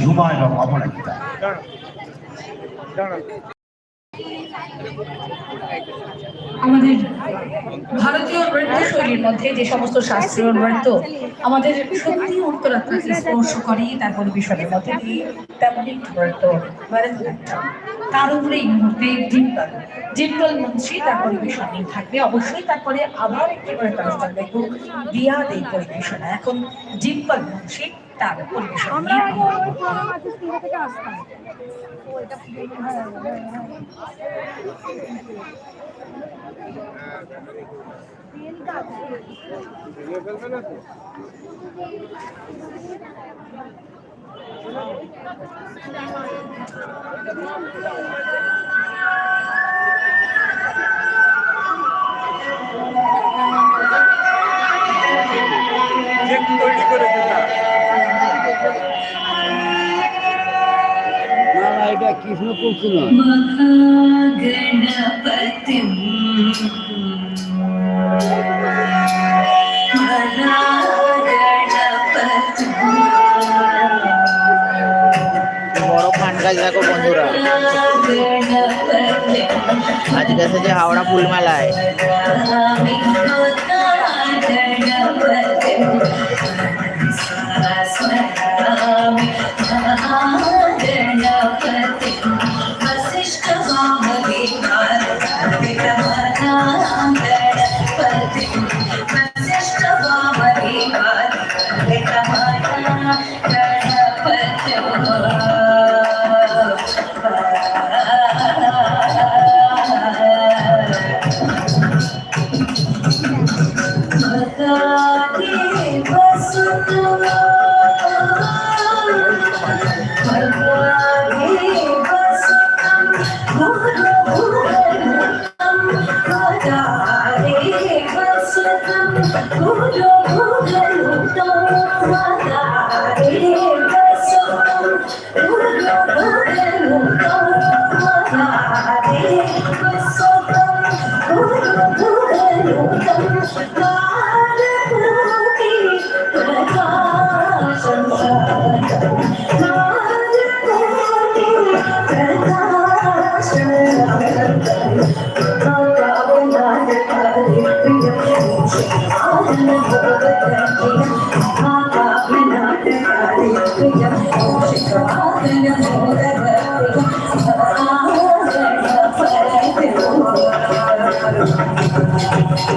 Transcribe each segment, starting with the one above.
ঝুমা এবং আমাদের ভারতীয় নৃত্য মধ্যে যে সমস্ত শাস্ত্রীয় নৃত্য আমাদের সত্যি উত্তরাত্মাকে স্পর্শ করে, তার পরিবেশনের মধ্যে দিয়ে তার উপরে এই মুহূর্তে ডিম্পল ডিম্পল মুন্সি তার পরিবেশন নিয়ে থাকবে। অবশ্যই তারপরে আবার একটি নৃত্য অনুষ্ঠান দেখব। রিয়াদ এই পরিবেশনা। এখন ডিম্পল মুন্সি তার পরিবেশন আমরা নিয়ে আগে না এটা কৃষ্ণপক্ষ নয় महागणपतिं বড় পান গাছ দেখো বন্ধুরা আজকে এসেছে হাওড়া ফুলমেলায় হাততালি হবে না একটু এখন অনেক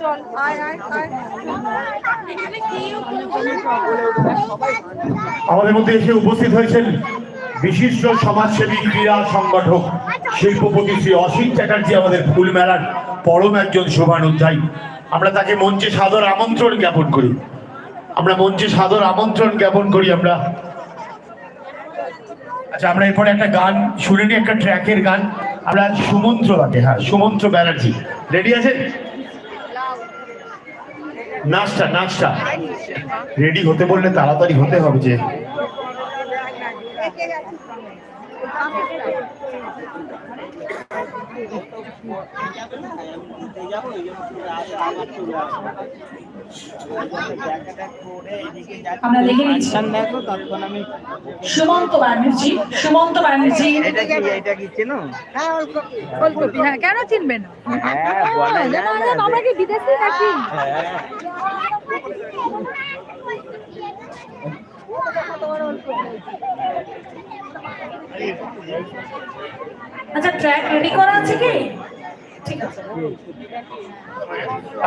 চল আয় আয় আয়। আমাদের মধ্যে এসে উপস্থিত হয়েছেন বিশিষ্ট সমাজসেবী ক্রীড়া সংগঠক শিল্পপতি শ্রী অসীম চ্যাটার্জি আমাদের ফুল মেলার পরম একজন শোভানুধ্যায়ী। আমরা তাকে মঞ্চে সাদর আমন্ত্রণ জ্ঞাপন করি। আমরা মঞ্চে সাদর আমন্ত্রণ জ্ঞাপন করি আমরা আচ্ছা আমরা এরপরে একটা গান শুনে একটা ট্র্যাকের গান। আমরা সুমন্ত্র বাটে হ্যাঁ সুমন্ত্র ব্যানার্জি। রেডি আছেন? নাচটা নাচটা। রেডি হতে বললে তাড়াতাড়ি হতে হবে যে। আমরা নিচ্ছি। আমি সুমন্ত ব্যানার্জি সুমন্ত ব্যানার্জি। এটা কি এটা কি চেনো? হ্যাঁ ফুলকপি হ্যাঁ কেন চিনবে না? হ্যাঁ জানেন আমরা কি বিদেশি নাকি? হ্যাঁ। আচ্ছা ট্র্যাক রেডি করা আছে কি? ঠিক আছে।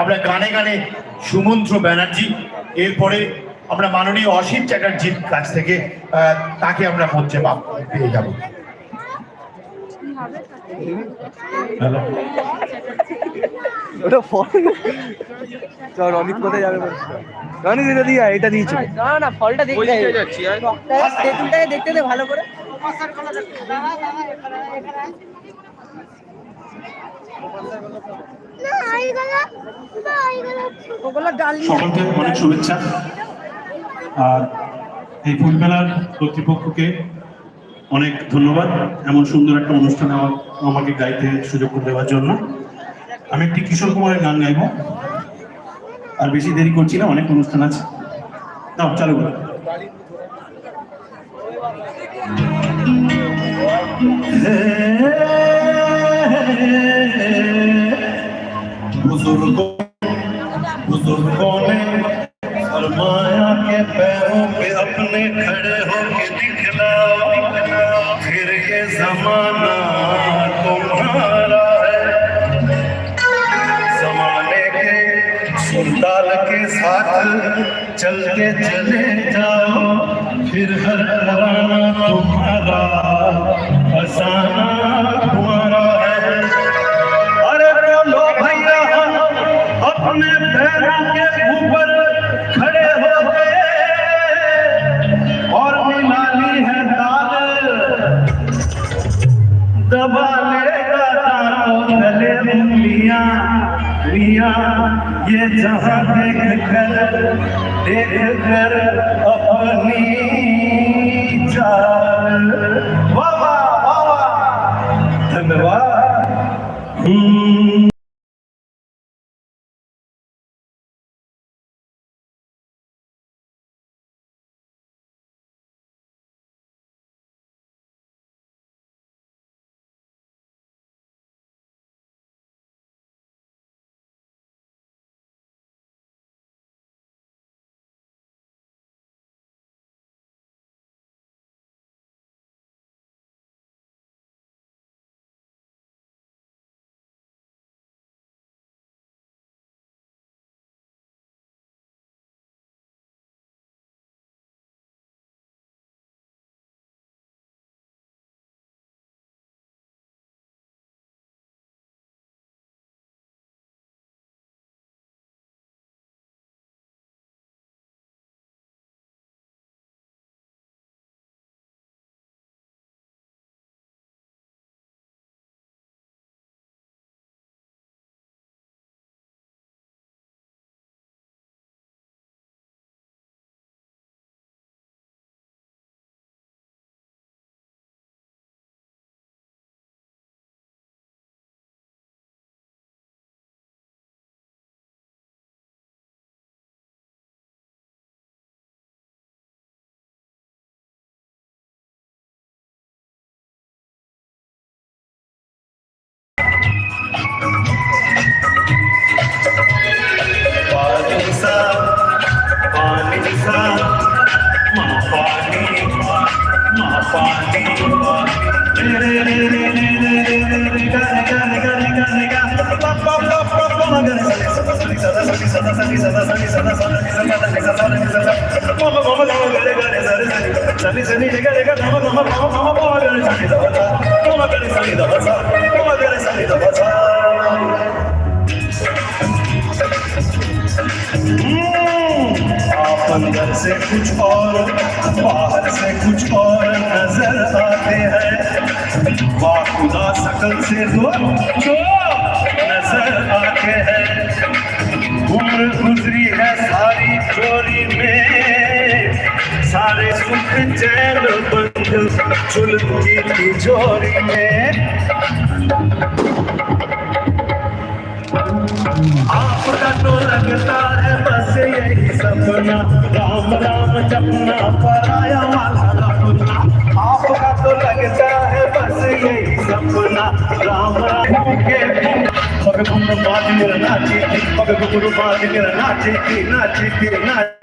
আমরা গানে গানে সুমন্ত্র ব্যানার্জি এরপরে আমরা মাননীয় অসিত চ্যাটার্জির কাছ থেকে তাকে আমরা মঞ্চে পেয়ে যাব। ওটা ফল। চল অমিত কোথায় যাবে বলছি? এটা দিয়ে এটা দিয়েছে না না ফলটা দেখতে যাচ্ছি দেখতে ভালো করে। সকলকে অনেক শুভেচ্ছা। আর এই ফুলমেলার কর্তৃপক্ষকে অনেক ধন্যবাদ। এমন সুন্দর একটা অনুষ্ঠানে আমাকে গাইতে সুযোগ করে দেওয়ার জন্য। আমি একটি কিশোর কুমারের গান গাইবো। আর বেশি দেরি করছি না, অনেক অনুষ্ঠান আছে। দাও চালু করো। बुज़ुर्गों के पैरों पे अपने खड़े होके दिखलाओ। फिर ये जमाना तुम्हारा है। जमाने के के चले जाओ। फिर हर तराना तुम्हारा फसाना तुम्हारा है। अरे बोलो भैया, अपने पैरों के ऊपर खड़े हो गए और मिलानी है ताल दबा लेगा तारों गले उंगलियाँ मियाँ, ये जहाँ देख कर देख कर अपनी Mm-hmm. अंदर से कुछ और, बाहर से कुछ और नज़र आते हैं। वाह खुदा सकल से दो नज़र आते हैं। उम्र गुजरी है सारी चोरी में। सारे सुख चैन बंध झुलती तिजोरी में। आपका तो लगता है, बस यही सपना। राम राम जपना पराया वाला अपना आपका तो लगता है, बस यही सपना। राम राम, के पग घुंग बाद मेरा नाची पग घुंग बाद मेरा नाची नाची नाची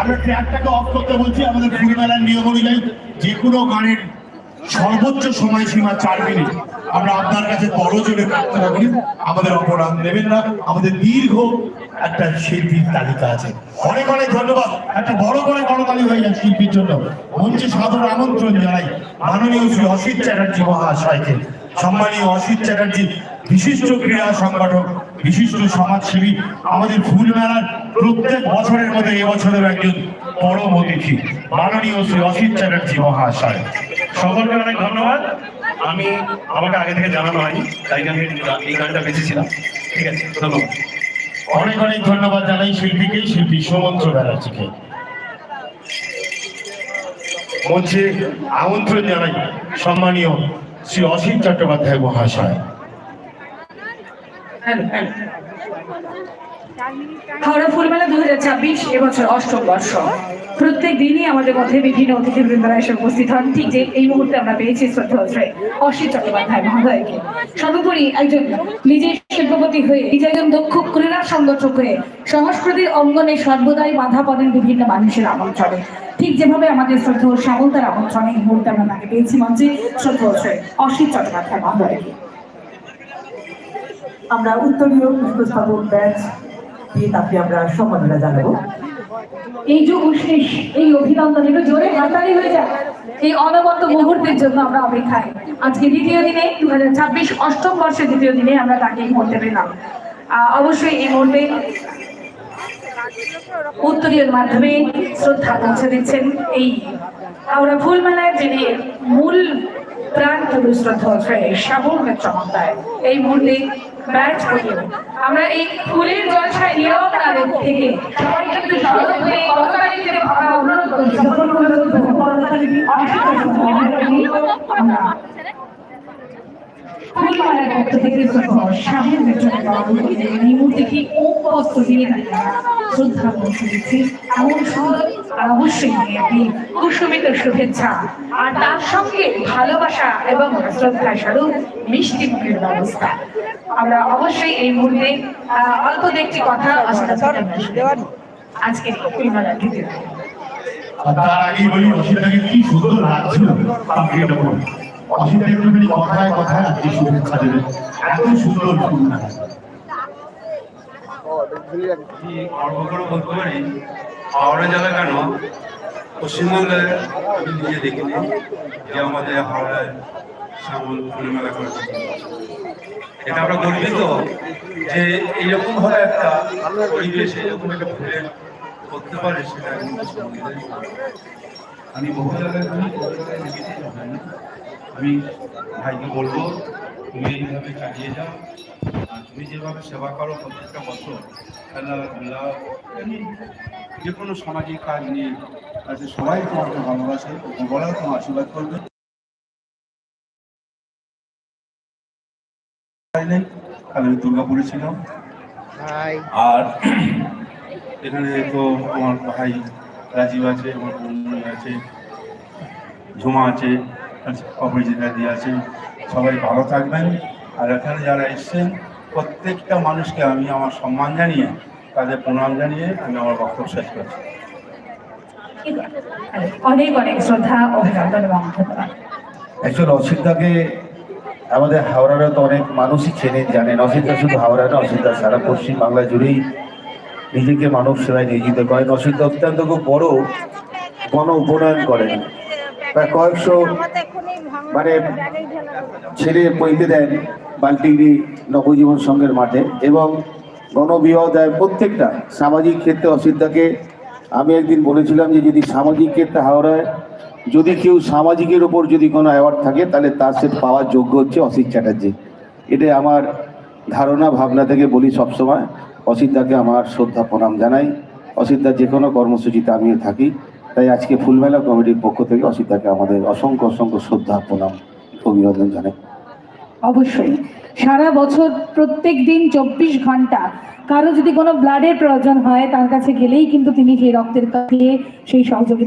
আমাদের সর্বোচ্চ সময়সীমা চার মিনিট। আমরা আপনার কাছে প্রার্থনা করি, আমাদের অপরাধ নেবেন না, আমাদের দীর্ঘ একটা শিল্পীর তালিকা আছে। অনেক অনেক ধন্যবাদ। একটা বড় করে করতালি হয়ে যায় শিল্পীর জন্য। মঞ্চে সাদর আমন্ত্রণ জানাই মাননীয় শ্রী অসিত চ্যাটার্জি মহাশয়কে। সম্মানীয় অসিত চ্যাটার্জি বিশিষ্ট ক্রীড়া সংগঠক, বিশিষ্ট সমাজসেবী, আমাদের ফুল মেলার প্রত্যেক বছরের মধ্যে এবছরের একজন পরম অতিথি। মাননীয় শ্রী অসিত চ্যাটার্জি মহাশয়। সকলকে অনেক ধন্যবাদ। আমি আমাকে আগে থেকে জানানো হয়নি, তাই আমি এই গানটা বেঁচেছিলাম। ঠিক আছে, ধন্যবাদ। অনেক অনেক ধন্যবাদ জানাই শিল্পীকে, শিল্পী সৌমন্ত্র ব্যানার্জিকে। মঞ্চে আমন্ত্রণ জানাই সম্মানীয় শ্রী অসিত চট্টোপাধ্যায় মহাশয়। হাওড়া ফুলমেলা দু হাজার ছাব্বিশ এবছর অষ্টম বর্ষ। প্রত্যেক দিনই আমাদের মধ্যে বিভিন্ন অতিথিবৃন্দরা এসে উপস্থিত হন। ঠিক যে এই মুহূর্তে আমরা পেয়েছি শ্রদ্ধা অসিত চট্টোপাধ্যায় মহোদয়কে। সর্বোপরি একজন নিজের শিল্পপতি হয়ে নিজে একজন দক্ষ ক্রীড়া সংগঠক হয়ে সংস্কৃতির অঙ্গনে সর্বদাই বাধা পড়েন বিভিন্ন মানুষের আমন্ত্রণে। ঠিক যেভাবে আমাদের শ্রদ্ধা সামন্তার আমন্ত্রণে এই মুহূর্তে আমরা তাকে পেয়েছি মঞ্চে, শ্রদ্ধা অসিত চট্টোপাধ্যায় মহোদয়কে। আমরা উত্তরীয় পুষ্পস্থাপক ব্যাচ দিয়ে তাকে আমরা সম্মাননা জানাব। এই যে উষ্ণিস এই অভিনন্দন জোরে হাতালি হয়ে যায় এই অনবদ্য মুহূর্তের জন্য আমরা অপেক্ষায়। আজকে দ্বিতীয় দিনে দু হাজার ছাব্বিশ অষ্টম বর্ষের দ্বিতীয় দিনে আমরা তাকে এই মুহূর্তে পেলাম। অবশ্যই এই মুহূর্তে উত্তরীয় মাধ্যমে শ্রদ্ধা পৌঁছে দিচ্ছেন এই হাওড়া ফুলমেলার যিনি মূল প্রাণ পুরুষ শ্রদ্ধা শ্যামল চমৎকার। এই মুহূর্তে ব্যাট করিয়ে আমরা এই ফুলের জলসায় নীরব তাদের থেকে সবাই কিন্তু সরব হয়ে কতবারই থেকে ভাবা অনুরোধ করছি। যখন কোনো আমরা ফুলমালার পক্ষ থেকে শাহের ভেতরে এই মুহূর্তে কি উপস্থ দিয়ে শ্রদ্ধা পৌঁছে এমন সুন্দর অবশ্যই একটি কুসুমিত শুভেচ্ছা আর তার সঙ্গে ভালোবাসা এবং শ্রদ্ধা স্বরূপ মিষ্টি মুখের ব্যবস্থা। আমরা অবশ্যই এই মুহূর্তে অল্প একটি কথা আজকে এটা বলুন। অসিতা কথায় কথায় আপনি শুভেচ্ছা দেবেন। এত সুন্দর। বলতে পারি হাওড়া জেলা কেন? পশ্চিমবঙ্গে আমি যে আমাদের হাওড়ায় শ্যামল করেছে। এটা আমরা গর্বিত যে এইরকম ভাবে একটা পরিবেশে এরকম একটা ফুলের করতে পারে সেটা আমি বহু জায়গায়। আমি ভাইকে বলব, তুমি এইভাবে চালিয়ে যাও। তুমি যেভাবে সেবা করো প্রত্যেকটা বছর খেলাধুলা যে কোনো সামাজিক কাজ নিয়ে তাতে সবাই তোমাকে ভালোবাসে বলা তোমার আশীর্বাদ করবে। আমি দুর্গাপুরে ছিলাম। আর এখানে তো আমার ভাই রাজীব আছে আমার বোন আছে ঝুমা আছে অপরিজিতা দি আছে সবাই ভালো থাকবেন। আর এখানে যারা এসছেন প্রত্যেকটা মানুষকে আমি আমার সম্মান জানিয়ে তাদের প্রণাম জানিয়ে আমি আমার বক্তব্য শেষ করছি। অনেক অনেক শ্রদ্ধা অভিনন্দন এবং ধন্যবাদ। অ্যাকচুয়ালি অসিতাকে আমাদের হাওড়ারও তো অনেক মানুষই চেনেন জানেন। অসিতা শুধু হাওড়া না অসিতা সারা পশ্চিম বাংলা জুড়েই নিজেকে মানব সেবায় নিয়োজিত করেন। অসিতা অত্যন্ত খুব বড় গণ উপনয়ন করেন। প্রায় কয়েকশো মানে ছেলে পইতে দেন বাল্টিগি নবজীবন সংঘের মাঠে। এবং গণবিবাহ দেয় প্রত্যেকটা সামাজিক ক্ষেত্রে অসিদ্ধাকে আমি একদিন বলেছিলাম যে যদি সামাজিক ক্ষেত্রে হাওড়ায় যদি কেউ সামাজিকের ওপর যদি কোনো অ্যাওয়ার্ড থাকে তাহলে তার সে পাওয়ার যোগ্য হচ্ছে অসিত চ্যাটার্জি। এটা আমার ধারণা ভাবনা থেকে বলি সবসময়। অসিতদাকে আমার শ্রদ্ধা প্রণাম জানাই। অসিতদার যে কোনো কর্মসূচিতে আমিও থাকি। তাই আজকে ফুলমেলা কমিটির পক্ষ থেকে অসিতাকে আমাদের অসংখ্য অসংখ্য শ্রদ্ধা, প্রণাম, অভিনন্দন জানাই। অবশ্যই। সারা বছর প্রত্যেক দিন চব্বিশ ঘণ্টা কারও যদি কোনো ব্লাডের প্রয়োজন হয়, তার কাছে গেলেই কিন্তু তিনি সেই রক্তের কাছে সেই সহযোগিতা